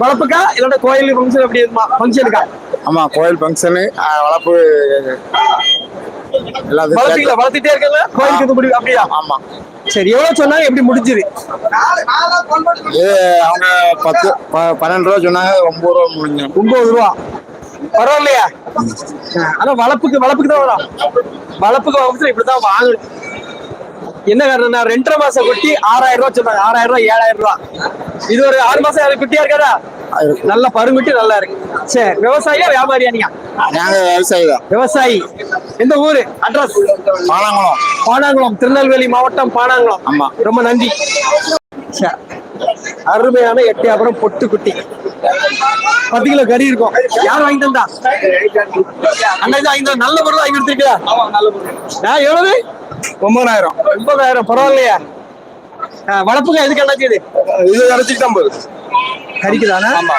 வளர்ப்புக்கா? இல்லைன்னா கோயில் ஃபங்க்ஷன் எப்படி இருக்குமா? ஃபங்க்ஷனுக்கா ஆமா கோயில் ஃபங்க்ஷனு வளர்ப்பு வளர்த்தீங்களா வளர்த்துட்டே இருக்கல கோயிலுக்கு இது முடிவு அப்படியா? ஆமா. சரி எவ்வளவு சொன்னாங்க? எப்படி முடிஞ்சுது? அவங்க பத்து பன்னெண்டு ரூபா சொன்னாங்க ஒன்பது ரூபா முடிஞ்சோம் ஒன்பது ரூபா. பரவாயில்லையா? ஆனா வளர்ப்புக்கு வளர்ப்புக்கு தான் வரும். வளர்ப்புக்கு வாங்க இப்படிதான் வாங்கணும் என்ன காரணம்னா ரெண்டரை மாசம் குட்டி ஆறாயிரம் ரூபாய் சொன்னாங்க ஆறாயிரம் ரூபாய் ஏழாயிரம் ரூபாய். இது ஒரு ஆறு மாசம் அது குட்டியா இருக்காதா? நல்ல பருங்குட்டி நல்லா இருக்கு. சரி விவசாயியா வியாபாரியா நீங்க? நாங்க விவசாயி தான். விவசாயி. எந்த ஊரு? அட்ரஸ் பாலாங்குளம் பானாங்குளம் திருநெல்வேலி மாவட்டம் பானாங்குளம். ஆமா. ரொம்ப நன்றி. சரி. அருமையான எட்டியாபுரம் பொட்டு குட்டி. பத்து கிலோ கறி இருக்கும். யார் வாங்கி தந்தா? அண்ணா இது வாங்கி நல்ல பொருள் வாங்கி கொடுத்துருக்கா நான் எவ்வளவு? ஒன்பதாயிரம் ஒன்பதாயிரம் பரவாயில்லையா. ஆ, வளர்ப்புங்க எதுக்கு அண்ணாச்சி இது? இது அரைச்சிட்டு ஐம்பது. கறிக்கு தானே ஆமா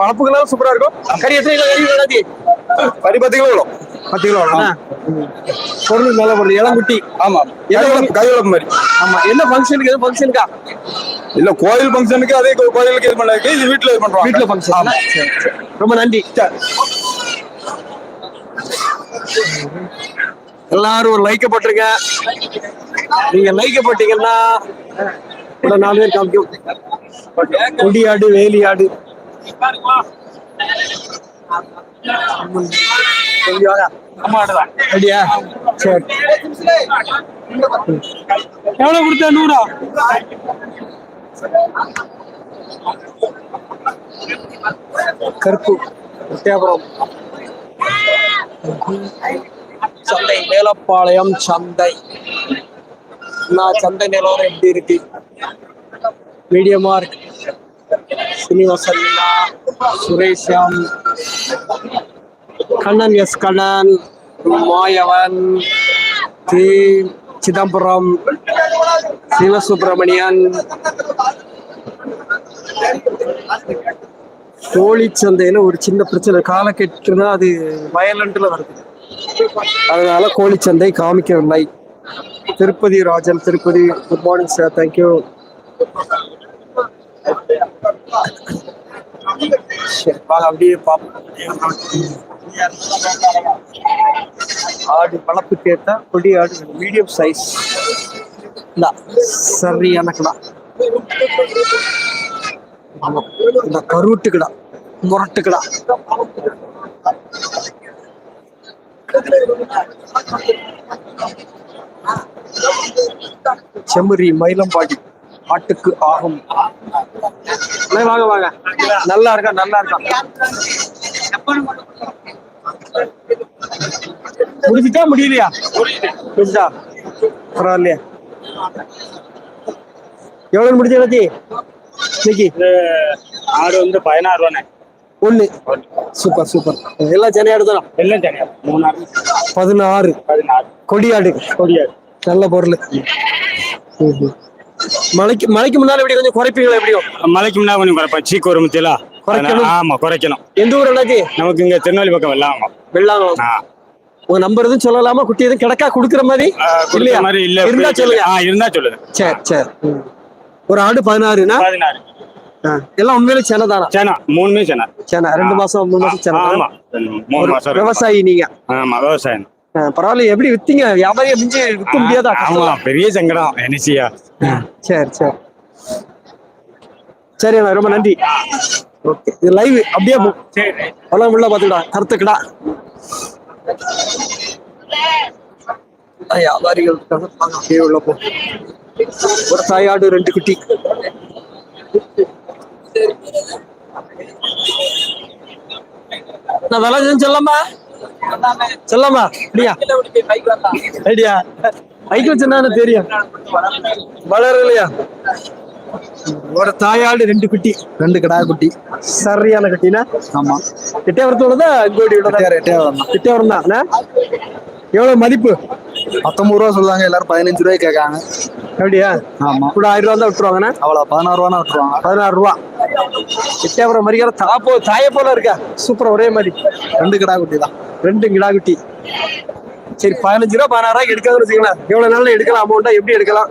வளர்ப்புகள்லாம் சூப்பரா இருக்கும். கறி எத்தனை கிலோ கறி அண்ணாச்சி கறி பத்து கிலோ வரும். பத்து கிலோ அண்ணா. பொருள் நல்ல பொருள் இளங்குட்டி ஆமா? கை வளர்ப்பு மாதிரி. ஆமா. என்ன ஃபங்க்ஷனுக்கு எது ஃபங்க்ஷனுக்கா இல்ல கோயில் ஃபங்க்ஷனுக்கு அதே கோயிலுக்கு இது பண்ணாங்க இது வீட்டுல இது பண்றோம் வீட்டுல ஃபங்க்ஷன் ரொம்ப நன்றி. எல்லாரும் ஒரு லைக்க போட்டுருங்க. நீங்க லைக்க போட்டீங்கன்னா கூட நாலு பேர் காமிக்கும். குடி ஆடு வேலி ஆடு. அப்படியா? சரி. எவ்வளவு கொடுத்த நூறா? கருப்பு. முத்தியாபுரம் சந்தை மேலப்பாளையம் சந்தை. நான் சந்தை நிலவரம் எப்படி இருக்கு? மீடியமா இருக்கு ஸ்ரீனிவாசன் சுரேஷம். கண்ணன் எஸ் கண்ணன். மாயவன். தி. சிதம்பரம். சிவசுப்பிரமணியன். கோழி சந்தையில ஒரு சின்ன பிரச்சனை. காலக்கெட்டுனா அது வயலண்ட்ல வருது. அதனால கோழி சந்தை காமிக்கவில்லை Tirupati Rajan Tirupati good morning sir thank you அப்படியே ஆடு வளர்ப்புக்கு ஏற்ற கொடி ஆடு மீடியம் சைஸ் சரியான கடா இந்த கருட்டு முரட்டுக்கடா. முரட்டு செம்மறி மயிலம்பாடி ஆட்டுக்கு ஆகும். வாங்க வாங்க. நல்லா இருக்கா நல்லா இருக்கா? முடிஞ்சிட்டா முடியலையா? முடிஞ்சா பரவாயில்லையா. எவ்வளவு முடிஞ்சு இன்னைக்கு? ஆடு வந்து பதினாறு ரூபாண்ணே. ஒண்ணு. Super super. எல்லாம் சென்னையாடு தான்? எல்லாம் தனியா மூணாறு. பதினாறு. பதினாறு. கொடியாடு. கொடியாடு. நல்ல பொருள். மலைக்கு மலைக்கு முன்னால எப்படி கொஞ்சம் குறைப்பீங்களா எப்படியும் மலைக்கு முன்னா கொஞ்சம் குறைப்பா. சீக்கு ஒரு முத்தியலா. குறைக்கணும். ஆமா குறைக்கணும். எந்த ஊர் அண்ணாச்சி? நமக்கு இங்க திருநெல்வேலி பக்கம் வெள்ளாங்க வெள்ளாங்குளம் ஆ. உங்க நம்பர் எதுவும் சொல்லலாமா? குட்டி எதுவும் கிடக்கா? குடுக்குற மாதிரி? இல்லையா? மாதிரி இல்ல. இருந்தா சொல்லுங்க. இருந்தா சொல்லுது சரி சரி. ஒரு ஆடு பதினாறுனா? பதினாறு. எல்லாம் உண்மையிலே சென்னை தானா? சேனா மூணுமே சேனா. சென்னை ரெண்டு மாசம் மூணு மாசம் சென்னை ஆமா. மூணு மாசம். விவசாயி நீங்க. ஆமா விவசாயம் பரவாயில்ல எப்படி வித்தீங்க? வியாபாரியை மிஞ்சி விற்க முடியாதா? ஆமா பெரிய சங்கடம் என்னசியா சரி சரி. சரி அண்ணா ரொம்ப நன்றி. ஓகே. இது லைவ் அப்படியே எல்லாம் உள்ள பாத்துக்கடா கருத்துக்கடா. வியாபாரிகள் அப்படியே உள்ள போ. ஒரு தாயாடு ரெண்டு குட்டி. நான் விலை சொல்லலாமா? சொல்லலாமா? அப்படியா ஐடியா. பைக் வச்சிருந்தா தெரியும். வளரலையா ஒரு தாயாடு ரெண்டு குட்டி. ரெண்டு கடா குட்டி. சரியான குட்டினா? ஆமா. எட்டயபுரத்தோட கோடி எட்டயபுரம், எட்டயபுரம் தான். எட்டயபுரம் தான்? எவ்வளவு மதிப்பு? பத்தொன்பது ரூபா சொல்லுவாங்க எல்லாரும் பதினஞ்சு ரூபாய் கேட்காங்க. அப்படியா? ஆமா. கூட ஆயிரம் ரூபா தான் விட்டுருவாங்கண்ணா அவ்வளவு பதினாறு ரூபா விட்டுருவாங்க பதினாறு ரூபா. எட்டயபுரம் மரியாதை தாப்போ தாய போல இருக்கா? சூப்பர் ஒரே மாதிரி. ரெண்டு கடா குட்டி தான். ரெண்டு கிடா குட்டி. சரி பதினஞ்சு ரூபா பதினாறு ரூபாய்க்கு எடுக்காதுன்னு வச்சுக்கலாம் எவ்வளவு நாள்ல எடுக்கலாம்? அமௌண்ட்டா எப்படி எடுக்கலாம்?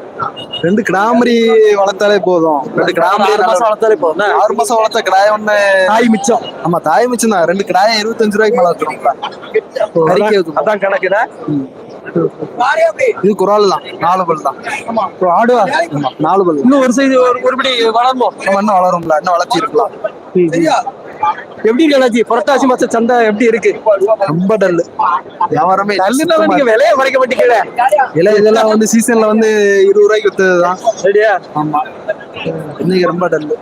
ரெண்டு கிடாமரி வளர்த்தாலே போதும். ரெண்டு கிடாமரி ஆறு மாசம் வளர்த்தாலே போதும்? ஆறு மாசம் வளர்த்த கிடாய ஒண்ணு தாய் மிச்சம். ஆமா தாய் மிச்சம் தான். ரெண்டு கிடாய இருபத்தஞ்சு ரூபாய்க்கு மேல அதான் கணக்குடா இது குரால் தான். நாலு பல் தான். ஆமா. நாலு பல். இன்னும் ஒரு சைடு ஒரு ஒருபடி வளரணும் நம்ம இன்னும் வளரும்ல. இன்னும் வளர்ச்சி இருக்கலாம் எப்படி கணாச்சி புரட்டாசி மாச சந்தை எப்படி இருக்கு? ரொம்ப டல்லு. வியாபாரமே நீங்க விலைய குறைக்க மாட்டீங்களே இல்ல இதெல்லாம் வந்து சீசன்ல வந்து இருபது ரூபாய்க்கு வித்ததுதான். சரியா? ஆமா. இன்னைக்கு ரொம்ப டல்லு.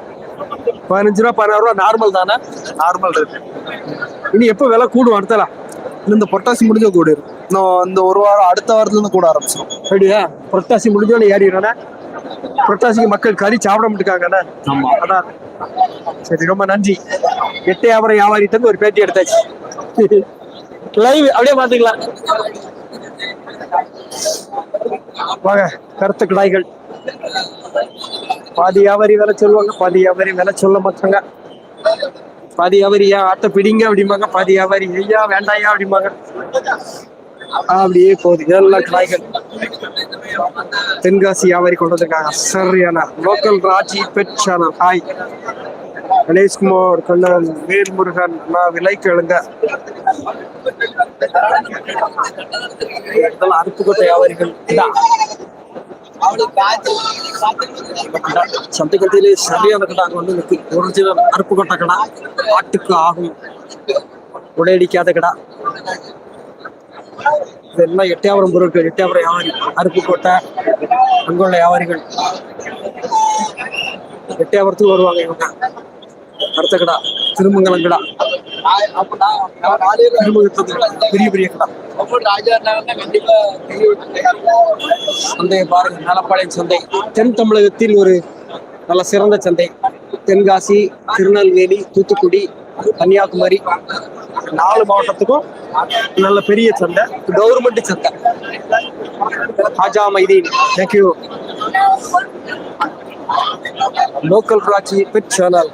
பதினஞ்சு ரூபா பதினாறு ரூபா நார்மல் தானே? நார்மல் ரேட் இனி எப்போ விலை கூடும் அடுத்தலாம் இந்த பொட்டாசி முடிஞ்ச கூட இருக்கும் இன்னும் இந்த ஒரு வாரம் அடுத்த வாரத்துல இருந்து கூட ஆரம்பிச்சிடும் அப்படியா? புரட்டாசி முடிஞ்சோன்னு ஏறிடுறானே? புரட்டாசிக்கு மக்கள் கறி சாப்பிட மாட்டுக்காங்கண்ணே. ஆமா. அதான். சரி ரொம்ப நன்றி. எட்டு வியாபாரம் வியாபாரிட்ட ஒரு பேட்டி எடுத்தாச்சு. லைவ் அப்படியே பாத்துக்கலாம் வாங்க கருத்து கிடாய்கள். பாதி வியாபாரி விலை சொல்லுவாங்க பாதி வியாபாரி விலை சொல்ல மாட்டாங்க. பாதி வியாபாரி ஏன் ஆட்டை பிடிங்க அப்படிம்பாங்க பாதி வியாபாரி ஐயா வேண்டாயா அப்படிம்பாங்க. அப்படியே போகுது. இதெல்லாம் கிடாய்கள். தென்காசி வியாபாரி கொண்டு வந்திருக்காங்க சரியான local Raji pet channel hi. Ganeshkumar Kannan Velmurugan நான் விலை கேளுங்க இதெல்லாம் அருப்புக்கோட்டை வியாபாரிகள் சந்தைக்கட்டையிலே சரியான கடை அங்க வந்து நிற்கு ஒரிஜினல் அருப்புக்கோட்டை கடை. ஆட்டுக்கு ஆகும். உடையடிக்காத கடை. இதெல்லாம் எட்டியாபுரம் பொருட்கள் எட்டியாபுரம் வியாபாரி அருப்புக்கோட்டை அங்குள்ள வியாபாரிகள் எட்டியாபுரத்துக்கு வருவாங்க இவங்க. அடுத்த கடா திருமங்கலம் கடா. திருமங்கலத்துக்கு பெரிய பெரிய கடை. சந்தையை பாருங்க மேலப்பாளையம் சந்தை. தென் தமிழகத்தில் ஒரு நல்ல சிறந்த சந்தை. தென்காசி திருநெல்வேலி தூத்துக்குடி கன்னியாகுமரி. நாலு மாவட்டத்துக்கும் நல்ல பெரிய சந்தை. கவர்மெண்ட் சந்தை. Haja Maideen. Thank you local ராட்சி pet channel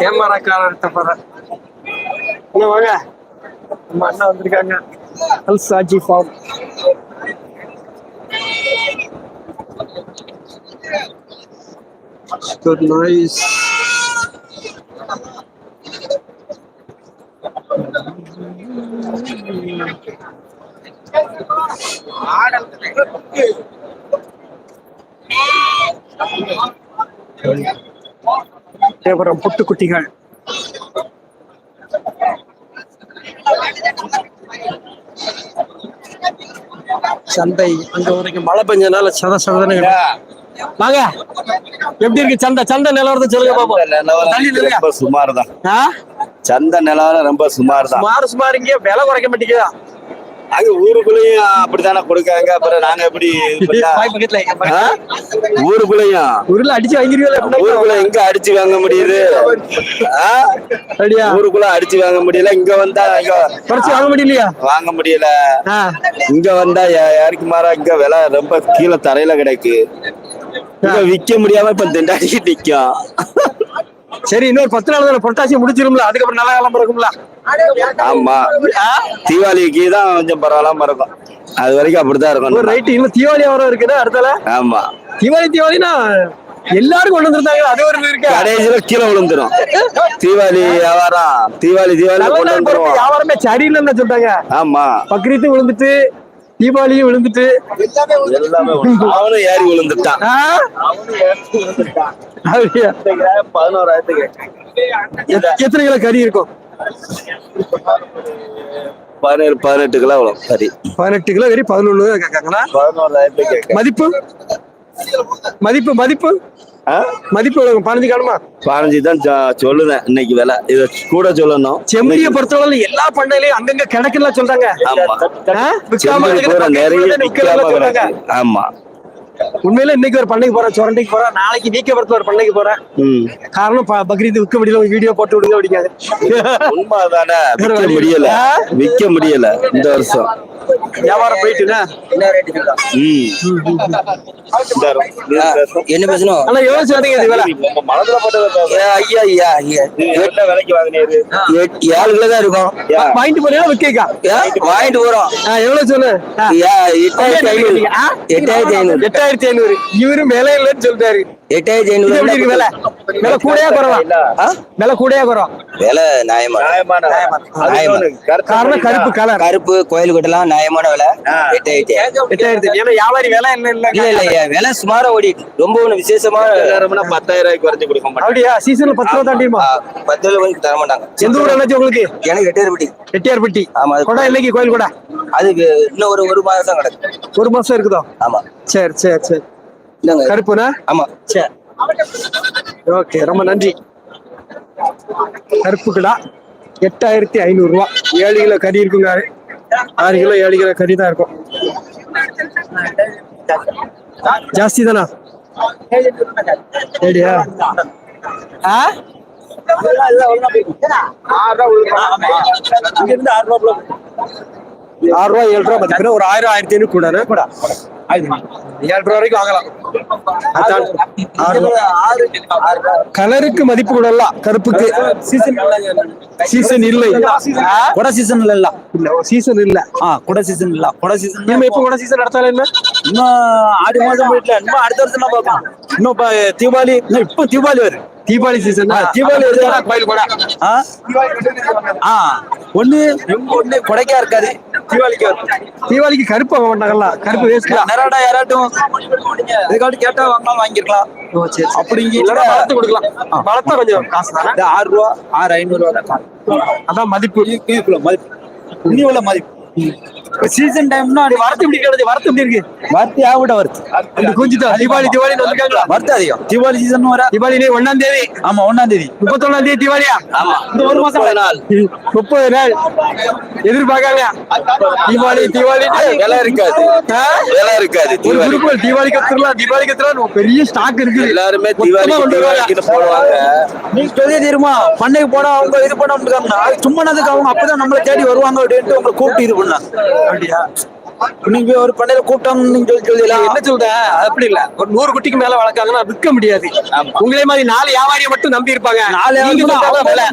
கேமராக்காரர்கிட்ட போறேன். என்ன வாங்க. நம்ம அண்ணா வந்திருக்காங்க. Al Saji farm Good nice. அப்புறம் புட்டுக்குட்டிகள் சந்தை. அங்க வரைக்கும் மழை பெஞ்சனால சத சதன வாங்க. எப்படி இருக்கு சந்தை? சந்தை நிலவரத்தை சொல்லுங்க பாப்போம். ரொம்ப சுமார் தான்? சந்தை நிலவரம் ரொம்ப சுமார் தான். சுமார் சுமார் இங்க விலை குறைக்க மாட்டேங்குதா? அங்க ஊருக்குள்ளேயும் அப்படித்தானே கொடுக்காங்க? அப்புறம் நாங்க எப்படி? ஊருக்குள்ளேயும் உருளை அடிச்சு வாங்கிருவீங்களா ஊருக்குள்ள எங்க அடிச்சு வாங்க முடியுது? ஊருக்குள்ள அடிச்சு வாங்க முடியல. இங்க வந்தா குறைச்சு வாங்க முடியலையா? வாங்க முடியல. இங்க வந்தா யாருக்கு மாறா? இங்க விலை ரொம்ப கீழே தரையில கிடக்கு. இங்க விக்க முடியாம இப்ப திண்டாடி நிக்கும் சரி இன்னொரு பத்து நாள் தானே பொட்டாசி முடிச்சிரும்ல அதுக்கப்புறம் நல்ல காலம் பிறகும்ல ஆமா. தீபாவளிக்கு தான் கொஞ்சம் பரவாயில்லாம இருக்கும். அது வரைக்கும் அப்படித்தான் ஒரு இருக்கும் ரைட் இன்னும் தீபாவளி வர இருக்குதா அடுத்தால? ஆமா. தீபாவளி தீபாவளினா எல்லாரும் கொண்டு வந்திருந்தாங்க அது ஒரு இருக்கு? கடைசியில கீழே விழுந்துரும். தீபாவளி வியாபாரம் தீபாவளி தீபாவளி வியாபாரமே சரியில்லைன்னு சொல்லிட்டாங்க ஆமா. பக்ரீத்து விழுந்துட்டு தீபாவளியும் விழுந்துட்டு. எல்லாமே அவனும் ஏறி விழுந்துட்டான்? அப்படியா? பதினோராயிரத்துக்கு எத்- எத்தனை கிலோ கறி இருக்கும்? பதினேழு பதினெட்டு கிலோ விழும் சரி பதினெட்டு கிலோ கறி பதினொன்னு கேட்காங்களா? பதினோராயிரத்துக்கு மதிப்பு? மதிப்பு மதிப்பு? மதிப்பு எவ்வளவு பதினஞ்சு காணுமா? பதினஞ்சு தான் சொ- சொல்லுதேன். இன்னைக்கு விலை. இத கூட சொல்லணும். செம்பிய பொறுத்தவரை எல்லா பண்ணையிலயும் அங்கங்க கிடக்குலாம் சொல்றாங்க. ஆமா. நிறைய. ஆமா. உண்மையில இன்னைக்கு ஒரு பண்ணைக்கு போறேன் சுரண்டைக்கு போறேன் நாளைக்கு வீக்கபுரத்துல ஒரு பண்ணைக்கு போறேன். ம். காரணம் பக்ரீத் விற்க முடியல ஒரு வீடியோ போட்டு விடுங்க அப்படிங்காது உண்மைதானே? வழி முடியல. ஆ? விக்க முடியல இந்த வருஷம். வியாபாரம் போயிட்டுனா? என்ன பேசணும்? ஆனா எவ்வளவு சொல்றீங்க இது வேலை. ஏ, ஐயா ஐயா ஐயா. விலைக்கு வாங்கினீரு எட்- ஏழு கிலோ தான் இருக்கும். வாங்கிட்டு விற்கா ஏ, வாங்கிட்டு போறோம். எவ்வளவு சொல்லு? எட்டாயிரத்தி ஐநூறு? எட்டாயிரத்தி ஐநூறு. ஆயிரத்தி ஐநூறு. இவரு விலை இல்லைன்னு சொல்லிட்டாரு. எட்டாயிரத்தி இது எப்படி இருக்கு விலை? ஐநூறு விலை கூடயா குறவா? விலை கூடயா குறவா? விலை நியாயமா. காரணம் கருப்பு கலர். கருப்பு கோயில் கட்டலாம் நியாயமான விலை. எட்டாயிரத்தி ஐநூறு. எட்டாயிரத்தி ஏன்னா வியாபாரி விலை இல்ல இல்ல இல்ல இல்ல. ஐயா, விலை சுமாரா ஓடிட்டு ரொம்ப ஒண்ணு விசேஷமா பத்தாயிரம் ரூபாய்க்கு குறைஞ்சு கொடுக்க மாட்டேன் அப்படியா? சீசன்ல பத்து ரூபா தாண்டியுமா பத்து வரைக்கும் தர மாட்டாங்க. எந்த ஊர் என்னாச்சு உங்களுக்கு? எனக்கு எட்டாயிரம் எட்டியார்பட்டி ஆமா, அது- கொடை இன்னைக்கு கோயில் கூட அது வே- இன்னும் ஒரு ஒரு மாதம் தான் கிடக்கு. ஒரு மாசம் இருக்குதோ? ஆமா. சரி சரி சரி. கருப்புனா ஆமா. சரி ஓகே ரொம்ப நன்றி. கருப்பு கிடா எட்டாயிரத்தி ஐநூறு ரூபா ஏழு கிலோ கறி இருக்குங்க. ஆறு கிலோ ஏழு கிலோ கறி தான் இருக்கும். ஜாஸ்தி தானா? சரியா ஆ? ஆறு ரூபா ஏழு ரூபா மதிப்பில் ஒரு ஆயிரம் ஆயிரத்தி ஐநூறு கூட கூட ஏழு ரூபா வரைக்கும் வாங்கலாம். கலருக்கு மதிப்பு கூடலாம் கருப்புக்கு. சீசன் சீசன் இல்லை? கொடை சீசன் இல்ல இல்ல. சீசன் இல்ல. ஆ கொடை சீசன் இல்ல. கொடை சீசன் இனிமே இப்ப கூட சீசன் நடத்தாலும் என்ன இன்னும் ஆடி மாசம் போயிட்டுல. இன்னும் அடுத்த வருஷம் பார்க்கலாம் இன்னும் தீபாவளி இன்னும் இப்போ தீபாவளி வருது. தீபாவளி சீசன் தீபாவளி கோயில் கூட ஆ? ஒண்ணு இவங்க ஒண்ணு கொடைக்கா இருக்காது. தீபாவளிக்கு தீபாவளிக்கு கருப்பு வாங்க மாட்டாங்கல்ல? கருப்பு வேஸ்ட் நேராடா யாராட்டும் இதுக்காட்டி கேட்டா வாங்கலாம் வாங்கிருக்கலாம். அப்படி இங்க இல்லைன்னா வளர்த்து கொடுக்கலாம். வளர்த்தா கொஞ்சம் காசு தானே ஆறு ரூபா ஆறு ஐநூறு ரூபா தான் அதான் மதிப்பு. மதிப்பு. இன்னி உள்ள மதிப்பு சீசன் டைம்னா வரத்து எப்படி கிடையாது வரத்து எப்படி இருக்கு. வரத்து ஆவிட வருது இந்த குஞ்சுதான் தீபாவளி தீபாவளி வந்துருக்காங்களா? வரத்து அதிகம். தீபாவளி சீசன் வர தீபாவளி நீ ஒண்ணாம் தேதி. ஆமா ஒண்ணாம் தேதி. முப்பத்தொன்னாம் தேதி தீபாவளியா? ஆமா. இந்த ஒரு மாசம் நாள். முப்பது நாள். எதிர்பார்க்காங்க தீபாவளி தீபாவளி விலை இருக்காது? விலை இருக்காது ஒரு தீபாவளி. குரூப் தீபாவளி கத்துறலாம் தீபாவளி கத்துறலாம் பெரிய ஸ்டாக் இருக்கு எல்லாருமே தீபாவளி போடுவாங்க. நீங்க சொல்லி தெரியுமா பண்ணைக்கு போனா அவங்க இது பண்ண இருக்காங்க சும்மா அதுக்கு அவங்க அப்பதான் நம்மளை தேடி வருவாங்க அப்படின்ட்டு உங்களை கூப்பிட்டு இது பண்ணாங்க நீங்க ஒரு பண்ணையில நீங்க சொல்லி சொல்லி என்ன சொல்றேன்? அப்படி இல்ல. ஒரு நூறு குட்டிக்கு மேல வளர்க்காங்கன்னா விற்க முடியாது. உங்களே மாதிரி நாலு வியாபாரியை மட்டும் நம்பி இருப்பாங்க. நாலு.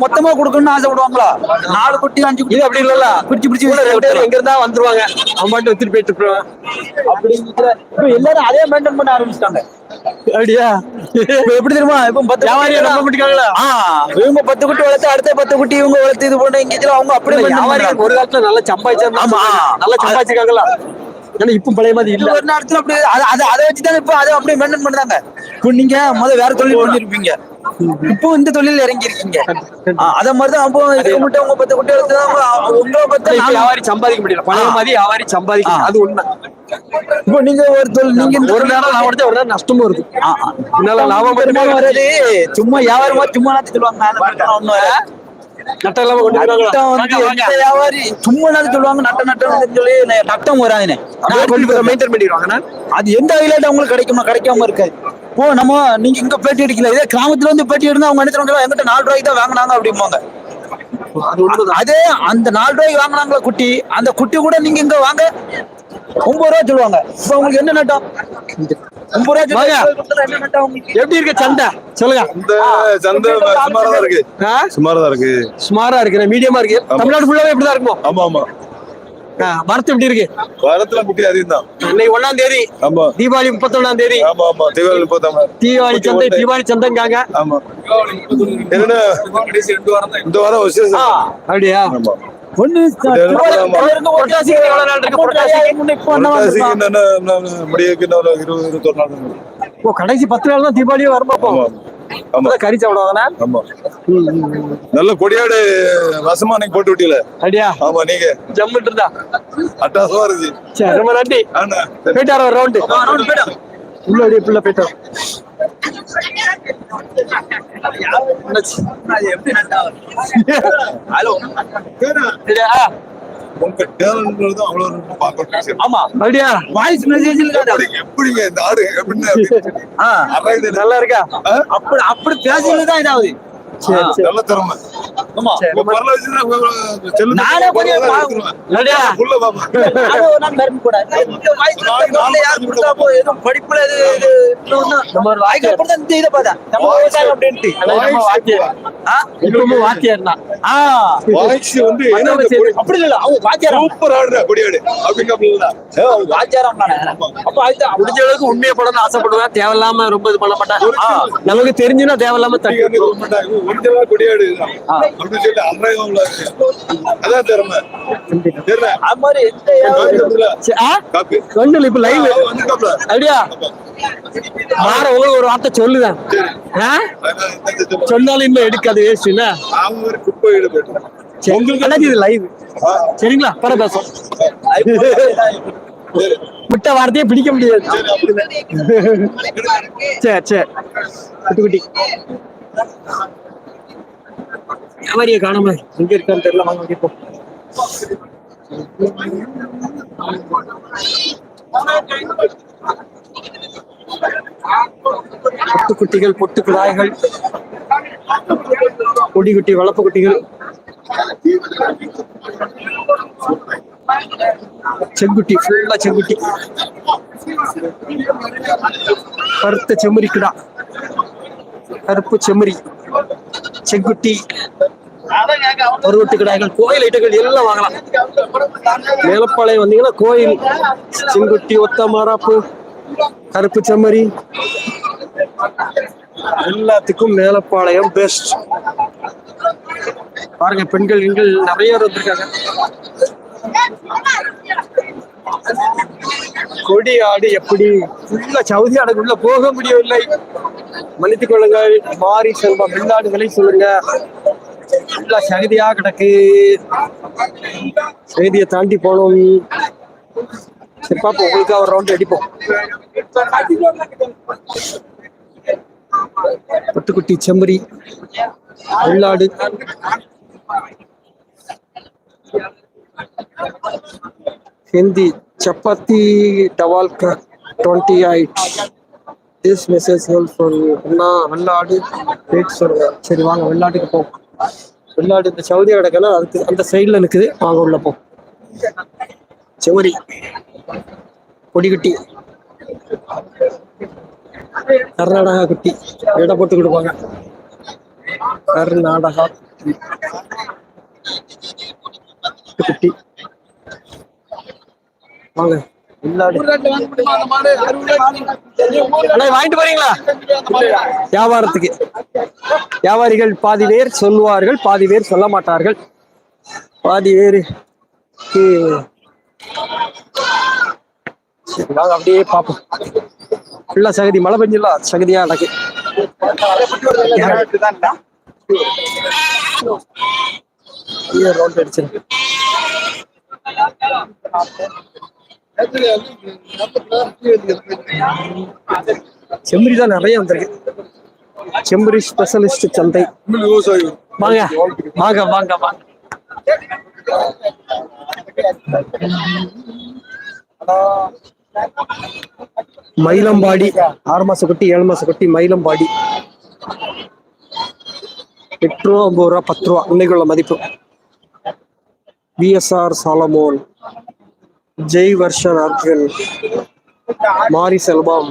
மொத்தமா கொடுக்கணும்னு ஆசைப்படுவாங்களா? நாலு குட்டி அஞ்சு குட்டி அப்படி இல்லல்ல. பிடிச்சு பிடிச்சு. எங்க இருந்தா வந்துருவாங்க. அவன் பாட்டு எடுத்துட்டு போயிட்டு இருப்பான். அப்படிங்கிற இப்ப எல்லாரும் அதே மெயின்டைன் பண்ண ஆரம்பிச்சிட்டாங்க. அப்படியா? எப்படி தெரியுமா? இப்ப பத்து வியாபாரியை நம்ப மாட்டேங்காங்களா இவங்க பத்து குட்டி வளர்த்து அடுத்த பத்து குட்டி இவங்க வளர்த்து இது இங்க இதுல அவங்க அப்படியே வியாபாரிகள். ஒரு காலத்துல நல்லா சம்பாதிச்சாங்க ஆமா. நல்லா சம்பாதிச்சிருக்காங்களா? ஏன்னா இப்ப பழைய மாதிரி இல்ல ஒரு நேரத்துல அப்படி அத- அத வச்சுதான் இப்ப அதை அப்படியே மெயின்டைன் பண்றாங்க. இப்போ நீங்க முத வேற தொழில் பண்ணிருப்பீங்க. இப்போ இந்த தொழில் இறங்கி இருக்கீங்க அத மாதிரிதான் அப்போ இதுக்கு மட்டும் அவங்க பத்து குட்டி வளர்த்து உங்களை பத்தி வியாபாரி சம்பாதிக்க முடியல. பழைய மாதிரி வியாபாரி சம்பாதிக்க. அது உண்மை. இப்போ நீங்க ஒரு தொழில் நீங்க ஒரு நேரம் லாபம் அடிச்சா ஒரு நேரம் நஷ்டமும் இருக்கு. என்னால லாபம் பெரும்பாலும் வர்றது சும்மா வியாபாரமா சும்மா நாத்து சொல்லுவாங்க. நட்டம் இல்லாம கொண்டு வந்து எந்த வியாபாரி சும்மா நாத்து சொல்லுவாங்க நட்ட நட்டம் சொல்லி நட்டம் வராதுனே. நான் கொண்டு போய் மெயின்டைன் பண்ணிடுவாங்க அது எந்த ஹைலைட் அவங்களுக்கு கிடைக்குமா? கிடைக்காம இருக்காது. இப்போ நம்ம நீங்க இங்க பேட்டி அடிக்கல. இதே கிராமத்துல வந்து பேட்டி எடுத்தா அவங்க சொல்லுவாங்க எங்கிட்ட நாலு ரூபாய்க்கு தான் வாங்கினாங்க அப்படிம்பாங்க. அது உண்மைதான் அதே அந்த நாலு ரூபாய்க்கு வாங்கினாங்களா குட்டி? அந்த குட்டி கூட நீங்க இங்க வாங்க. ஒன்பது ரூபா சொல்லுவாங்க. இப்ப உங்களுக்கு என்ன நட்டம்? ஒன்பது ரூபா என்ன நட்டம் எப்படி இருக்கு சண்டை சொல்லுங்க. இந்த சந்தை சுமாரா இருக்கு? சுமாரா இருக்கு. சுமாரா இருக்கு. மீடியமா இருக்கு. தமிழ்நாடு ஃபுல்லாவே இப்படிதான் இருக்குமோ? ஆமா ஆமா. ஆ, வரத்து எப்படி இருக்கு? வாரத்துல குட்டி அதிகம் தான். இன்னைக்கு ஒண்ணாம் தேதி. ஆமா. தீபாவளி முப்பத்தொன்னாம் தேதி. ஆமா ஆமா. தீபாவளி முப்பத்தாம தீபாவளி சந்தை தீபாவளி சந்தைங்காங்க. ஆமா. இந்த வாரம் விசேஷம். அப்படியா? கடைசி பத்து நாள் தான் தீபாவளி வருமா அப்போ ஆமா ஆமா. அப்பதான் கறி நல்ல கொடியாடு ரசமா நீங்க போட்டு விட்டீல? அப்படியா? ஆமா நீங்க. ஜம்முட்டு இருந்தா. அட்டாசமா இருந்துச்சு ரொம்ப நன்றி. போயிட்டாரு ஒரு ரவுண்டு உள்ள அப்படியே புள்ள போயிட்டோம் சரியா? உங்க தான் அவ்வளவு ரொம்ப பார்க்கணும் ஆமா அப்படியா வாய்ஸ் மெசேஜ் எப்படிங்க இந்த ஆடு எப்படின்னு. நல்லா இருக்கா? அப்படி அப்படி பேசுறது தான் சரி நல்ல திறமை. நானே கொஞ்சம் கூட. படிப்புல. நம்ம வாய்க்கு அப்புறம் இந்த இதை பார்த்தா நம்ம விவசாயம் அப்படின்ட்டு. வாத்தியார். இப்பவும் வாத்தியார் தான். வந்து? அப்படி இல்ல அவங்க வாத்தியாரம் சூப்பர் ஆடுற கொடியாடு அப்படிங்க வாத்தியாரம். அப்ப முடிஞ்ச அளவுக்கு உண்மையை படணும்னு ஆசைப்படுவேன். தேவையில்லாம ரொம்ப இது பண்ண மாட்டேன். நமக்கு தெரிஞ்சுன்னா தேவையில்லாம தட்டி ஒரிஜினலா கொடியாடு அப்படின்னு சொல்லி அன்றைய அதான் திறமை. தெரியல அது மாதிரி இப்ப லைவ் அப்படியா? மாற உங்களுக்கு ஒரு வார்த்தை சொல்லுவேன். ஆ? சொன்னாலும் இன்னும் எடுக்காது வேஸ்ட் இல்ல. அவங்க ஒரு குப்பை ஈடுபட்டு அண்ணாச்சி, இது லைவ் சரிங்களா? பர பேசும் விட்ட வார்த்தையே பிடிக்க முடியாது. சரி சரி. குட்டி குட்டி. வியாபாரியை காணாம எங்க இருக்கான்னு தெரியல. வாங்க கேட்போம் பொட்டுக்குட்டிகள் பொட்டு குழாய்கள் கொடி குட்டி வளர்ப்பு குட்டிகள் செங்குட்டி. ஃபுல்லா செங்குட்டி கருத்த செம்மறிக்குடா கருப்பு செம்மறி. செங்குட்டி. பருவட்டு கிடாய்கள் கோயில் ஐட்டங்கள் எல்லாம் வாங்கலாம். மேலப்பாளையம் வந்தீங்கன்னா கோயில் செங்குட்டி ஒத்த மாறாப்பு கருப்பு செம்மறி எல்லாத்துக்கும் மேலப்பாளையம் பெஸ்ட் பாருங்க பெண்கள் பெண்கள் நிறைய பேர் வந்திருக்காங்க. கொடி ஆடு எப்படி? உள்ள சவுதி ஆடுக்குள்ள போக முடியவில்லை. மன்னித்துக் கொள்ளுங்கள். மாறி செல்வம் வெள்ளாடு விலை சொல்லுங்க. நல்லா சகதியா கிடக்கு. சகதியை தாண்டி போனோம். சரி பாப்போம் உங்களுக்கு ஒரு ரவுண்ட் அடிப்போம். பட்டுக்குட்டி செம்பரி வெள்ளாடு. Hindi chapati டவால் twenty eight this message help பண்ணா வெள்ளாடு. ரேட் சொல்லுங்க. சரி வாங்க வெள்ளாட்டுக்கு போவோம். பின்னாடி இந்த சவுதி கிடக்குன்னா அதுக்கு அந்த சைடில் நிற்குது வாங்க உள்ள போ. செவரி கொடிக்குட்டி. கர்நாடகா குட்டி. இட போட்டு கொடுப்பாங்க. கர்நாடகா குட்டி. வாங்க. வாங்கிட்டு போறீங்களா வியாபாரத்துக்கு. வியாபாரிகள் பாதி பேர் சொல்லுவார்கள் பாதி பேர் சொல்ல மாட்டார்கள். பாதி வாங்க அப்படியே பார்ப்போம். ஃபுல்லா சகதி மழை பெஞ்சல சகதியா ரவுண்ட் அடிச்சிருக்கு செம்மறி தான் நிறைய வந்திருக்கு. செம்மறி ஸ்பெஷலிஸ்ட் சந்தை. வாங்க. வாங்க வாங்க. வாங்க மயிலம்பாடி ஆறு மாச குட்டி ஏழு மாச குட்டி மயிலம்பாடி. எட்டு ரூபா ஒன்பது ரூபா பத்து ரூபா. இன்னைக்குள்ள மதிப்பு. PSR Solomon Jai Varshan Arjun Mari Selvam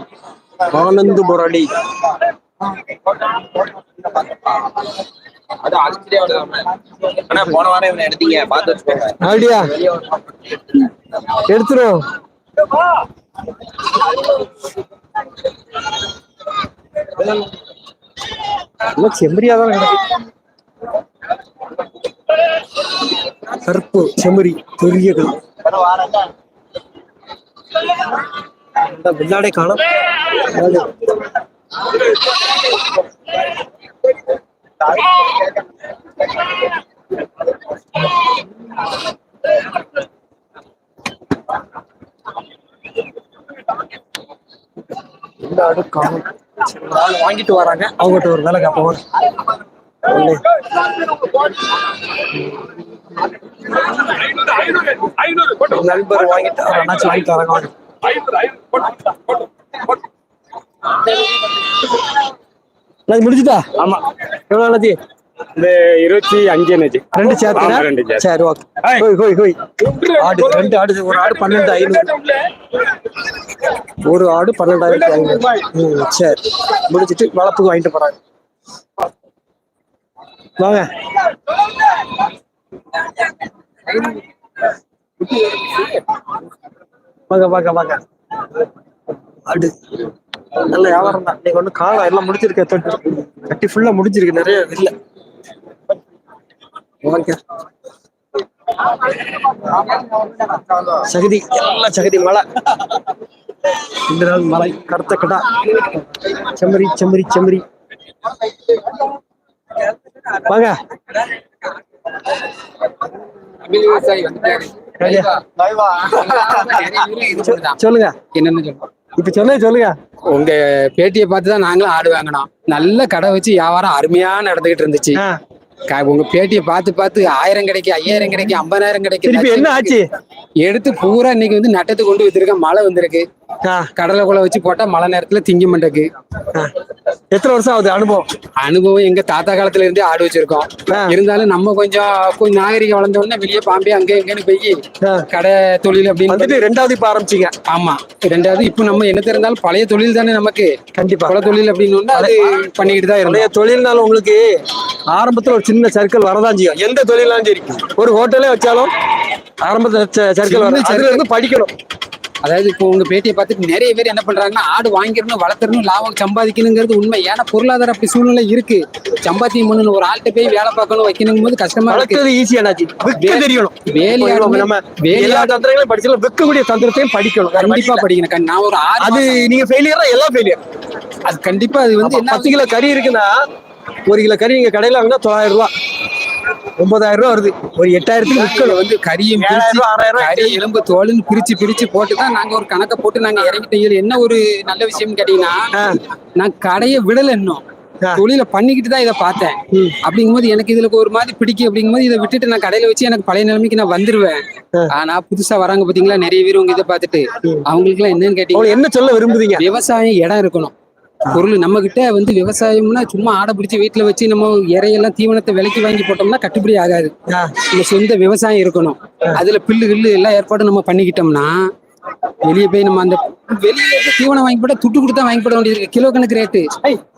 Anand Murali. அப்படியா? எடுத்துரும் செம்மறியா தான் கருப்பு செம்மறி பெரியகள் இந்த வெள்ளாடை காணும். காணும். ஆள் வாங்கிட்டு வராங்க. அவங்ககிட்ட ஒரு வேலை காப்போம் ஒண்ணு. ஒரு நண்பர் வாங்கிட்டு அவர் அண்ணாச்சி வாங்கிட்டு வராங்க வாங்க. அண்ணாச்சி முடிஞ்சுதா? ஆமா. எவ்வளவு அண்ணாச்சி இந்த இருபத்தி அஞ்சு என்னச்சு ரெண்டு சேர்த்து ரெண்டு. சரி ஓகே. ஹோய் ஹோய் ஹோய். ஆடு ரெண்டு. ஆடு ஒரு ஆடு பன்னெண்டு ஐநூறு. ஒரு ஆடு பன்னெண்டாயிரத்தி ஐநூறு. சரி. முடிச்சிட்டு வளர்ப்புக்கு வாங்கிட்டு போறாங்க வாங்க. பாக்க பாக்க வாங்க அடு. நல்ல வியாபாரம் தான். நீங்க ஒண்ணு காலம் எல்லாம் முடிச்சிருக்க தொட்டு. கட்டி ஃபுல்லா முடிஞ்சிருக்கு நிறைய இல்ல. ஓகே சகதி. எல்லாம் சகதி மழை. இந்த நாள் மழை. கருத்த கடா செம்மறி செம்மறி செம்மறி. வாங்க. சொல்லுங்க. என்னன்னு இப்ப சொன்னது சொல்லுங்க. உங்க பேட்டியை பார்த்து தான் நாங்களும் ஆடு வாங்கினோம். நல்ல கடை வச்சு வியாபாரம் அருமையா நடந்துகிட்டு இருந்துச்சு. உங்க பேட்டியை பார்த்து பார்த்து ஆயிரம் கிடைக்கும் ஐயாயிரம் கிடைக்கும் ஐம்பதாயிரம் கிடைக்கும் என்ன ஆச்சு? எடுத்து பூரா இன்னைக்கு வந்து நட்டத்துக்கு கொண்டு வச்சிருக்கேன். மழை வந்திருக்கு. ஆ, கடலை குள்ள வச்சு போட்டா மழை நேரத்துல திங்க மாட்டேக்கு. எத்தனை வருஷம் ஆகுது அனுபவம்? அனுபவம் எங்க தாத்தா காலத்துல இருந்தே ஆடு வச்சிருக்கோம். இருந்தாலும் நம்ம கொஞ்சம் கொஞ்சம் நாகரிகம் வளர்ந்த உடனே வெளியே பாம்பே அங்கே இங்கேன்னு போய். கடை தொழில் அப்படின்னு வந்துட்டு ரெண்டாவது இப்ப ஆரம்பிச்சீங்க. ஆமா. ரெண்டாவது இப்ப நம்ம என்ன இருந்தாலும் பழைய தொழில் தானே நமக்கு. கண்டிப்பா. குல தொழில் அப்படின்னு அது பண்ணிக்கிட்டு தான் இருந்தோம். தொழில்னால உங்களுக்கு ஆரம்பத்துல ஒரு சின்ன சர்க்கிள் வரதான் செய்யும். எந்த தொழிலாலும் சரி. ஒரு ஹோட்டலே வச்சாலும் ஆரம்பத்துல சர்க்கிள் சின்ன அதுல இருந்து படிக்கணும். அதாவது இப்போ உங்க பேட்டியை பார்த்துட்டு நிறைய பேர் என்ன பண்றாங்கன்னா ஆடு வாங்கிடணும் வளர்த்துறணும் லாபம் சம்பாதிக்கணுங்கிறது உண்மை. ஏன்னா பொருளாதார அப்படி சூழ்நிலை இருக்கு. சம்பாத்தியம் பண்ணணும் ஒரு ஆள்கிட்ட போய் வேலை பார்க்கணும் வைக்கணும் போது கஷ்டமா இருக்கு. ஈஸியானாச்சு தெரியணும். வேலையாடுமே- நம்ம எல்லா தந்திரங்களையும் படிச்சாலும் விற்கக்கூடிய தந்திரத்தையும் படிக்கணும். கண்டிப்பா. படிக்கணும். கண்- நான் ஒரு அது நீங்க ஃபெயிலியர் எல்லாம் ஃபெயிலியர் அது கண்டிப்பா அது வந்து பத்து கிலோ கறி இருக்குன்னா ஒரு கிலோ கறி நீங்க கடையில வாங்கினா தொள்ளாயிரம் ரூபா. ஒன்பதாயிரம் ரூபா வருது. ஒரு எட்டாயிரத்துக்கு விற்கணும் வந்து கரியும் கறி எலும்பு தோலுன்னு பிரிச்சு பிரிச்சு போட்டு தான் நாங்க ஒரு கணக்கை போட்டு நாங்க இறங்கிட்டோம் இதுல என்ன ஒரு நல்ல விஷயம் கேட்டீங்கன்னா. நான் கடையை விடல இன்னும். தொழில பண்ணிக்கிட்டு தான் இதை பார்த்தேன். அப்படிங்கும்போது எனக்கு இதுல ஒரு மாதிரி பிடிக்கும். அப்படிங்கும்போது இதை விட்டுட்டு நான் கடையில வச்சு எனக்கு பழைய நிலைமைக்கு நான் வந்துருவேன். ஆனா புதுசா வராங்க பாத்தீங்களா நிறைய பேர் உங்க இதை பார்த்துட்டு. அவங்களுக்கு எல்லாம் என்னன்னு அவங்க என்ன சொல்ல விரும்புறீங்க? விவசாயம் இடம் இருக்கணும். பொருள் நம்ம கிட்ட வந்து விவசாயம்னா சும்மா ஆடை பிடிச்சி வீட்டுல வச்சு நம்ம இறையெல்லாம் தீவனத்தை விலைக்கு வாங்கி போட்டோம்னா கட்டுப்படி ஆகாது. நம்ம சொந்த விவசாயம் இருக்கணும். அதுல பில்லு கில்லு எல்லா ஏற்பாடும் நம்ம பண்ணிக்கிட்டோம்னா வெளியே போய் நம்ம அந்த வெளியில இருந்து தீவனம் வாங்கி போட்டா துட்டு கொடுத்தா வாங்கி போட வேண்டியது. கிலோ கணக்கு ரேட்டு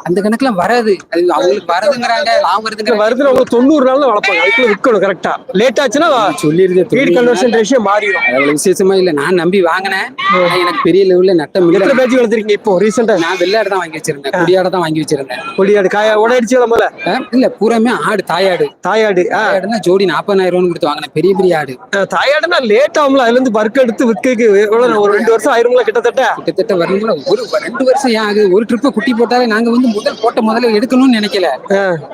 அந்த கணக்குல வராது. அது அவங்களுக்கு வரதுங்கிறாங்க லாபம் வருதுங்கிற வருதுல அவங்க தொண்ணூறு நாள்ல வளர்ப்பாங்க. அதுக்குள்ள விற்கணும் கரெக்டா லேட் ஆச்சுன்னா சொல்லிருது ஃபீட் கன்வர்ஷன் ரேஷியோ மாறிடும். அவ்வளவு விசேஷமா இல்ல. நான் நம்பி வாங்கினேன். எனக்கு பெரிய லெவல்ல நட்டம் எத்தனை பேச்சு வளர்த்துருக்கீங்க இப்போ ரீசெண்டா நான் வெள்ளாடு தான் வாங்கி வச்சிருந்தேன். குடியாடு தான் வாங்கி வச்சிருந்தேன். கொடியாடு காய உடையடிச்சு முதல்ல ஆ, இல்ல பூராமே ஆடு தாயாடு. தாயாடு ஆ, தாயாடுனா ஜோடி நாற்பதாயிரம் ரூபான்னு கொடுத்து வாங்கினேன். பெரிய பெரிய ஆடு. தாயாடுனா லேட் ஆகும்ல. அதுல இருந்து பர்க் எடுத்து எவ்வளவு ஒரு ரெண்டு வருஷம் ஆயிரும்ல கிட்டத்தட்ட. கிட்டத்தட்ட வரணும்ல ஒரு ரெண்டு வருஷம் ஏன் ஆகுது? ஒரு ட்ரிப்பு குட்டி போட்டாலே நாங்க வந்து முதல் போட்ட முதல்ல எடுக்கணும்னு நினைக்கல.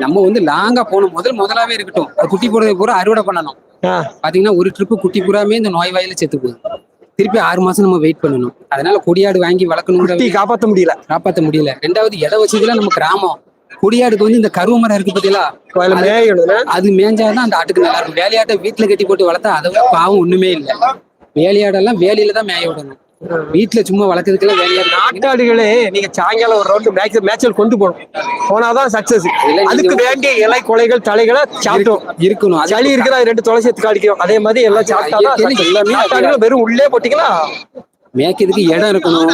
நம்ம வந்து லாங்கா போகணும் முதல் முதலாவே இருக்கட்டும். அது குட்டி போடுறது பூரா அறுவடை பண்ணணும். பாத்தீங்கன்னா ஒரு ட்ரிப்பு குட்டி பூராமே இந்த நோய் வாயில செத்து போகுது. திருப்பி ஆறு மாசம் நம்ம வெயிட் பண்ணணும். அதனால கொடியாடு வாங்கி வளர்க்கணுங்கிற குட்டி காப்பாத்த முடியல. காப்பாத்த முடியல. ரெண்டாவது இட வசதியில நம்ம கிராமம். கொடியாடுக்கு வந்து இந்த கருவ மரம் இருக்கு மேயணும் அது மேய்ஞ்சாதான் அந்த ஆட்டுக்கு நல்லா இருக்கும். வேலையாட்டை வீட்டுல கட்டி போட்டு வளர்த்தா அதை பாவம் ஒண்ணுமே இல்லை. வேலையாடெல்லாம் வேலையில தான் மேய விடணும். வீட்டுல சும்மா வளர்க்கறதுக்கெல்லாம் வேலையாடு நாட்டாடுகளே நீங்க சாயங்காலம் ஒரு ரவுண்டு மேட்ச் மேட்சல் கொண்டு போகணும். போனாதான் சக்சஸ் அதுக்கு வேண்டிய இலை கொலைகள் தலைகளை சாப்பிட்டோம். இருக்கணும். அது சளி இருக்கிற ரெண்டு துளசி எடுத்து காடிக்கும் அதே மாதிரி எல்லாம் இயற்கையில எல்லாமே வெறும் உள்ளே போட்டீங்கன்னா மேய்க்கிறதுக்கு இடம் இருக்கணும்.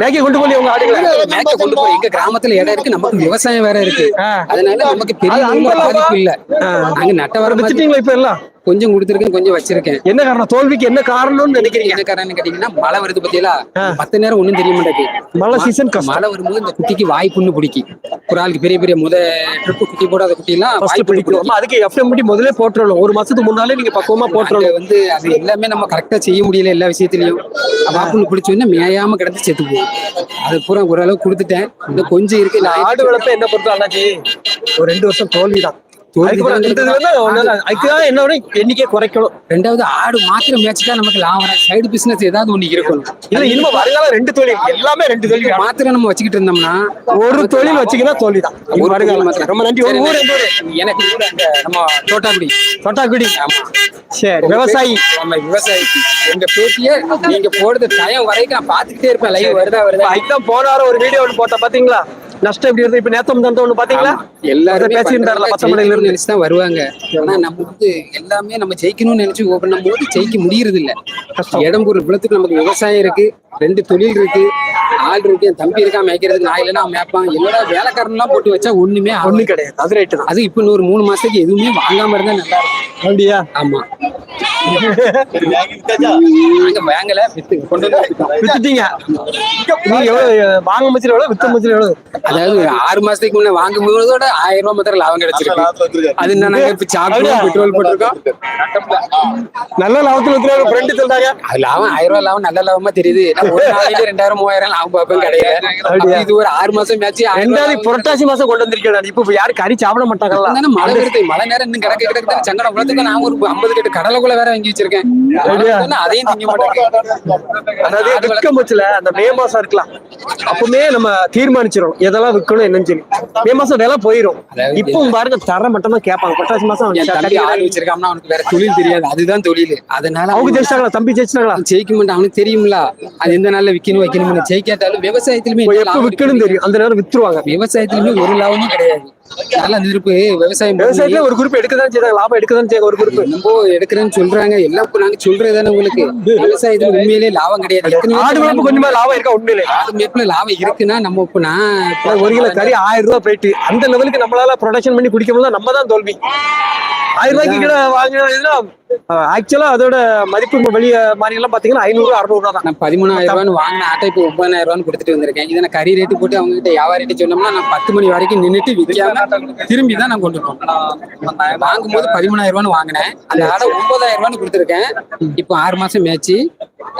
மேக்கி கொண்டு போய் உங்க ஆடுகளை? மேய்க்க கொண்டு போய் எங்க கிராமத்துல இடம் இருக்கு நமக்கு விவசாயம் வேற இருக்கு. அதனால நமக்கு பெரிய? பாதிப்பு இல்ல. ஆ. நாங்க நட்ட வர வச்சுட்டீங்களா இப்ப எல்லாம்? கொஞ்சம் கொடுத்துருக்கேன் கொஞ்சம் வச்சிருக்கேன். என்ன காரணம்? தோல்விக்கு என்ன காரணம்னு நினைக்கிறீங்க? என்ன காரணம் கேட்டீங்கன்னா மழை வருது பத்தியலா. பத்து நேரம் ஒண்ணும் தெரிய மாட்டேங்குது. மழை சீசன் மழை வரும்போது இந்த குட்டிக்கு வாய் புண்ணு பிடிக்கி ஒரு ஆளுக்கு பெரிய பெரிய முத ட்ரிப்பு குட்டி போடாத குட்டி எல்லாம் வாய் புண்ணு பிடிக்கும் பிடிக்கும் அதுக்கு எஃப்எம் முடி முதல்ல போட்டுறணும். ஒரு மாசத்துக்கு முன்னாலே நீங்க பக்குவமா போட்டுறணும். வந்து அது எல்லாமே நம்ம கரெக்டா செய்ய முடியல எல்லா விஷயத்திலயும். வாப்புன்னு பிடிச்சோன்னா மேயாம கிடந்து செத்து போகும். அது பூரா ஓரளவு கொடுத்துட்டேன். இந்த கொஞ்சம் இருக்கு. ஆடு வளர்ப்பு என்ன பொறுத்த அண்ணாச்சி? ஒரு ரெண்டு வருஷம் தோல்விதான். தான் எண்ணிக்கை குறைக்கணும். ரெண்டாவது ஆடு மாத்திரம் மேய்ச்சிட்டா நமக்கு லாபம் சைடு பிசினஸ் ஏதாவது ஒண்ணு இருக்கணும். இல்ல இனிமே வருங்காலம் ரெண்டு தொழில் எல்லாமே ரெண்டு தொழில். மாத்திரம் நம்ம வச்சுக்கிட்டு இருந்தோம்னா ஒரு தொழில் வருங்காலம். தொழில் மாத்திரம். ரொம்ப நன்றி. ஒரு ஊர்? எனக்கு நம்ம தோட்டாக்குடி. தொட்டாக்குடி. ஆமா. சரி விவசாயி. நம்ம விவசாயி. எங்க பேட்டிய நீங்க போடுறது டயம் வரைக்கும் நான் பாத்துக்கிட்டே இருப்பேன். லைவ் வருதா வருதா? அதுதான் போன வாரம் ஒரு வீடியோ ஒன்று போட்ட பாத்தீங்களா? நஷ்டம் எப்படி வருது? இப்ப நேத்தம் தந்த ஒண்ணு பாத்தீங்களா? எல்லாருமே பேசியிருந்தாருல பண்றாங்க, பத்தமடையில இருந்து. நினைச்சு தான் வருவாங்க. ஆனா நம்ம வந்து எல்லாமே நம்ம ஜெயிக்கணும்னு நினைச்சு நம்ம போது ஜெயிக்க முடியறது இல்ல. இடம் ஒரு இவ்வளத்துக்கு நமக்கு விவசாயம் இருக்கு ரெண்டு தொழில் இருக்கு ஆள் இருக்கு என் தம்பி இருக்கான் மேய்க்கிறதுக்கு நான் இல்லைன்னா மேய்ப்பான். என்னோட வேலைக்காரன் எல்லாம் போட்டு வச்சா ஒண்ணுமே. ஒண்ணு கிடையாது. அது ரைட்டு அது இப்ப இன்னொரு மூணு மாசத்துக்கு எதுவுமே வாங்காம இருந்தா நல்லா இருக்கும். ஆமா. வாங்கல. வித்துட்டீங்க வாங்க மச்சில எவ்வளவு வித்த மச்சில எவ்வளவு? அதாவது ஆறு மாசத்துக்கு முன்ன வாங்கும் போதோட ஆயிரம் ரூபாய் மாத்திரம் லாபம் கிடைச்சிருக்கு. அது என்ன நாங்க இப்ப சாப்பிட்டு பெட்ரோல் போட்டிருக்கோம்? நல்ல லாபத்துல வித்துறாங்க ஃப்ரெண்டு சொல்றாங்க. அது லாபம் ஆயிரம் ரூபாய் லாபம் நல்ல லாபமா தெரியுது. நான் ஒரு நாளைக்கு ரெண்டாயிரம் மூவாயிரம் லாபம் பார்ப்பேன் கிடையாது இது ஒரு ஆறு மாசம் மேட்ச் ரெண்டாவது புரட்டாசி மாசம் கொண்டு வந்திருக்கேன் இப்ப யாரும் கறி சாப்பிட மாட்டாங்கல்ல. மழை மழை நேரம் இன்னும் கிடக்கு கிடக்கு சங்கடம் நான் ஒரு ஐம்பது கட்டு கடலைக்குள்ள வேற வாங்கி வச்சிருக்கேன். அதையும் திங்க மாட்டேன். அதாவது விற்க முச்சுல அந்த மே மாசம் இருக்கலாம். அப்பவுமே நம்ம தீர்மானிச்சிடும் எதெல்லாம் விற்கணும் என்னன்னு சொல்லி. மே மாசம் விலை போயிரும். இப்போ பாருங்க தர மட்டும் தான் கேட்பாங்க. புரட்டாசி மாசம் வச்சிருக்கான்னா அவனுக்கு வேற தொழில் தெரியாது. அதுதான் தொழில். அதனால அவங்க ஜெயிச்சிட்டாங்களா? தம்பி ஜெயிச்சிட்டாங்களா? அவன் ஜெயிக்க மாட்டான். அவனுக்கு தெரியும்ல. அது எந்த நாள்ல விக்கணும் வைக்கணும் ஜெயிக்காட்டாலும் விவசாயத்திலுமே எப்ப விற்கணும்? தெரியும். அந்த நேரம் வித்துருவாங்க. விவசாயத்திலுமே ஒரு லாபமும் கிடையாது. நல்ல நெருப்பு விவசாயம் விவசாயத்துல ஒரு குரூப் எடுக்கதான் செய்தாங்க. லாபம் எடுக்கதான் செய்ய ஒரு குரூப் என்னமோ எடுக்கிறேன்னு சொல்றாங்க. எல்லாம் நாங்க சொல்றது தானே உங்களுக்கு விவசாயத்துல உண்மையிலேயே லாபம் கிடையாது. ஆடு வளர்ப்பு கொஞ்சமா லாபம் இருக்கா உண்மையிலே? ஆடு மேய்ப்புல லாபம் இருக்குன்னா நம்ம இப்ப நான் ஒரு கிலோ கறி ஆயிரம் ரூபாய் போயிட்டு அந்த லெவலுக்கு நம்மளால ப்ரொடக்ஷன் பண்ணி குடிக்க முடியல நம்ம தான் தோல்வி. ஆயிரம் ரூபாய்க்கு கிட்ட வாங்கினா ஆக்சுவலா அதோட மதிப்பு வெளிய எல்லாம் பாத்தீங்கன்னா ஐநூறு அறுநூறு ரூபா தான். நான் பதிமூணாயிரம் ரூபான்னு வாங்கின ஆட்டை இப்போ ஒன்பதாயிரம் ரூபான்னு கொடுத்துட்டு வந்திருக்கேன். இதை நான் கறி ரேட்டு போட்டு அவங்க கிட்ட வியாபாரிட்ட சொன்னோம்னா நான் பத்து மணி வரைக்கும் நின்னுட்டு விற்காம திரும்பி தான் நான் கொண்டு போனேன் வாங்கும் போது பதிமூணாயிரம் ரூபான்னு வாங்கினேன். அந்த ஆடை ஒன்பதாயிரம் ரூபான்னு கொடுத்துருக்கேன். இப்போ ஆறு மாசம் மேட்ச்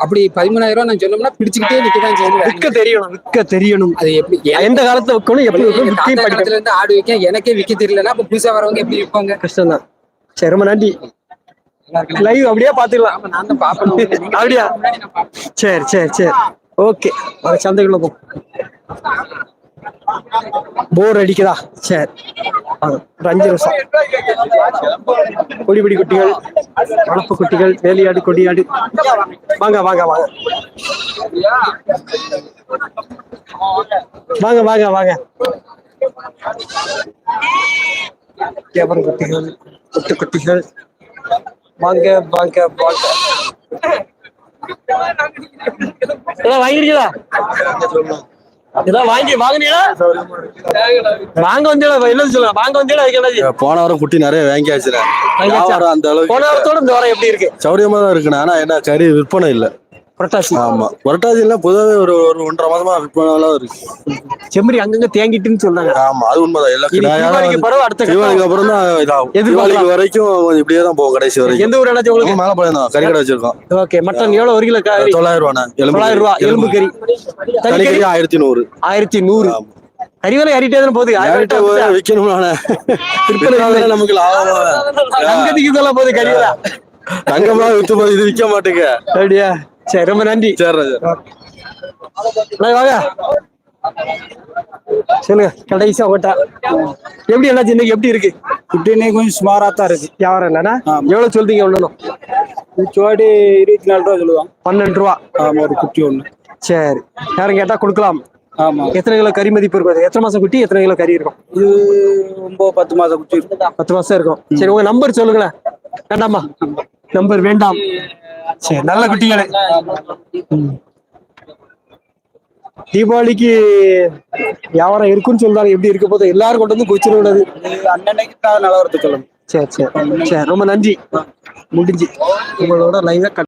அப்படி பதிமூணாயிரம் ரூபாய் நான் சொன்னோம்னா பிடிச்சிக்கிட்டே நிக்கதான் செய்யணும் விற்க தெரியணும் விற்க தெரியணும். அது எப்படி எந்த காலத்துல விற்கணும் எப்படி விற்கணும் இருந்து ஆடு வைக்க எனக்கே விக்க தெரியலன்னா அப்ப புதுசா வரவங்க எப்படி விற்பாங்க? கஷ்டம் தான். சரி ரொம்ப நன்றி. லைவ் அப்படியே பாத்துக்கலாம் அப்படியா? சரி சரி சரி. ஓகே. சந்தைக்குள்ள போ. போர் அடிக்குதா? சரி. அஞ்சு நிமிஷம் கொடிபிடி குட்டிகள் வளர்ப்பு குட்டிகள் வேலியாடு கொடியாடு. வாங்க வாங்க வாங்க. வாங்க வாங்க வாங்க. குட்டிகள் குட்டி குட்டிகள். வாங்க வாங்க வாங்க. ஏதாவது வாங்கிருக்கீங்களா? ஏதாவது வாங்கி வாங்குனீங்களா? வாங்க வந்தீங்களா என்ன சொல்லுங்க? வாங்க வந்தீங்களா அதுக்கு போன வாரம் குட்டி நிறைய வாங்கியாச்சுல வாங்கியாச்சா? வியாபாரம் அந்த அளவுக்கு போன வாரத்தோட இந்த வாரம் எப்படி இருக்கு? சௌரியமா தான் இருக்குண்ணா. ஆனா என்ன கறி விற்பனை இல்ல. புரட்டாசி. ஆமா. புரட்டாசில பொதுவாகவே ஒரு ஒரு ஒன்றரை மாசமா விற்பனைலாம் இருக்கு. செம்மறி அங்கங்க தேங்கிட்டுன்னு சொன்னாங்க ஆமா அது உண்மைதான். எல்லா இது தீபாவளிக்கு பிறகு அடுத்த தீபாவளிக்கு. அப்புறம் தான் இதாகும். தீபாவளிக்கு வரைக்கும் இப்படியே தான் போகும் கடைசி வரைக்கும். எந்த ஊர் என்னாச்சு உங்களுக்கு? மேல தான் கறி கடை வச்சிருக்கோம். ஓகே மட்டன் எவ்வளவு ஒரு கிலோ கறி? தொள்ளாயிரம் ரூபாண்ணா. தொள்ளாயிரம் ரூபாய் எலும்பு கறி. கறி? ஆயிரத்தி நூறு. ஆயிரத்தி நூறு. கறி விலை ஏறிட்டே தானே போகுது? விக்கணும்னா விற்பனை நமக்கு லாபமா? போகுது கறி விலை. தங்கமா வித்து போய் இது விற்க மாட்டேங்க. அப்படியா? சரி ரொம்ப நன்றி. சரி வாங்க சொல்லுங்க கடைசியா ஓட்டா. எப்படி என்னாச்சு இன்னைக்கு எப்படி இருக்கு? குட்டினே கொஞ்சம் சுமாரா தான் இருக்கு. வியாபாரம் இல்லைன்னா எவ்வளவு சொல்றீங்க ஒண்ணும் சோடி இருபத்தி நாலு ரூபா சொல்லுவாங்க. பன்னெண்டு ரூபா. ஆமா ஒரு குட்டி ஒண்ணு. சரி. யாரும் கேட்டா கொடுக்கலாம். ஆமா. எத்தனை கிலோ கறி மதிப்பு இருக்கும்? எத்தனை மாசம் குட்டி எத்தனை கிலோ கறி இருக்கும்? இது ஒன்பது பத்து மாசம் குட்டி இருக்கு பத்து மாசம் இருக்கும். சரி உங்க நம்பர் சொல்லுங்களேன். வேண்டாமா? நம்பர் வேண்டாம். சரி நல்ல குட்டிகளே. தீபாவளிக்கு வியாபாரம் இருக்குன்னு சொல்றாங்க. எப்படி இருக்க போதும் எல்லாரும் கொண்டு வந்து குச்சிட விடாது அன்னன்னைக்கு நிலவரத்து சொல்லணும் சரி சரி. சரி ரொம்ப நன்றி. முடிஞ்சு. உங்களோட லைவா